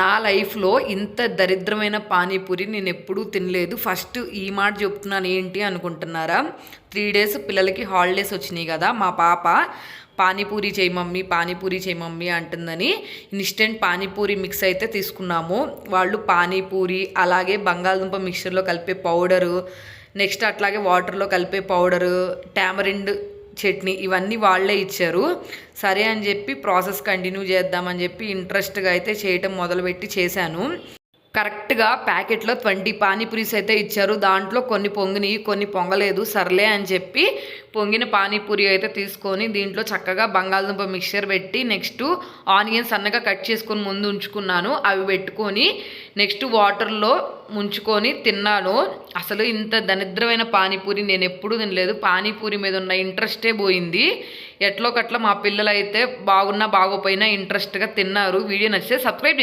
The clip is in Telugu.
నా లైఫ్లో ఇంత దరిద్రమైన పానీపూరి నేను ఎప్పుడూ తినలేదు. ఫస్ట్ ఈ మాట చెప్తున్నాను ఏంటి అనుకుంటున్నారా? త్రీ డేస్ పిల్లలకి హాలిడేస్ వచ్చినాయి కదా మా పాప పానీపూరి చేయి మమ్మీ పానీపూరి చేయి మమ్మీ అంటుందని ఇన్స్టెంట్ పానీపూరి మిక్స్ అయితే తీసుకున్నాము. వాళ్ళు పానీపూరి అలాగే బంగాళదుంప మిక్చర్లో కలిపే పౌడరు నెక్స్ట్ అట్లాగే వాటర్లో కలిపే పౌడరు టామరిండ్ చట్నీ ఇవన్నీ వాళ్ళే ఇచ్చారు. సరే అని చెప్పి ప్రాసెస్ కంటిన్యూ చేద్దామని చెప్పి ఇంట్రెస్ట్గా అయితే చేయటం మొదలుపెట్టి చేశాను. కరెక్ట్గా ప్యాకెట్లో ట్వంటీ పానీపూరీస్ అయితే ఇచ్చారు. దాంట్లో కొన్ని పొంగినవి కొన్ని పొంగలేదు. సర్లే అని చెప్పి పొంగిన పానీపూరి అయితే తీసుకొని దీంట్లో చక్కగా బంగాళదుంప మిక్చర్ పెట్టి నెక్స్ట్ ఆనియన్స్ సన్నగా కట్ చేసుకొని ముందు ఉంచుకున్నాను. అవి పెట్టుకొని నెక్స్ట్ వాటర్లో ముంచుకొని తిన్నాను. అసలు ఇంత దరిద్రమైన పానీపూరి నేను ఎప్పుడూ తినలేదు. పానీపూరి మీద ఉన్న ఇంట్రెస్టే పోయింది. ఎట్లో కట్ల మా పిల్లలు అయితే బాగున్నా బాగోపోయినా ఇంట్రెస్ట్గా తిన్నారు. వీడియో నచ్చితే సబ్స్క్రైబ్ చేసుకోండి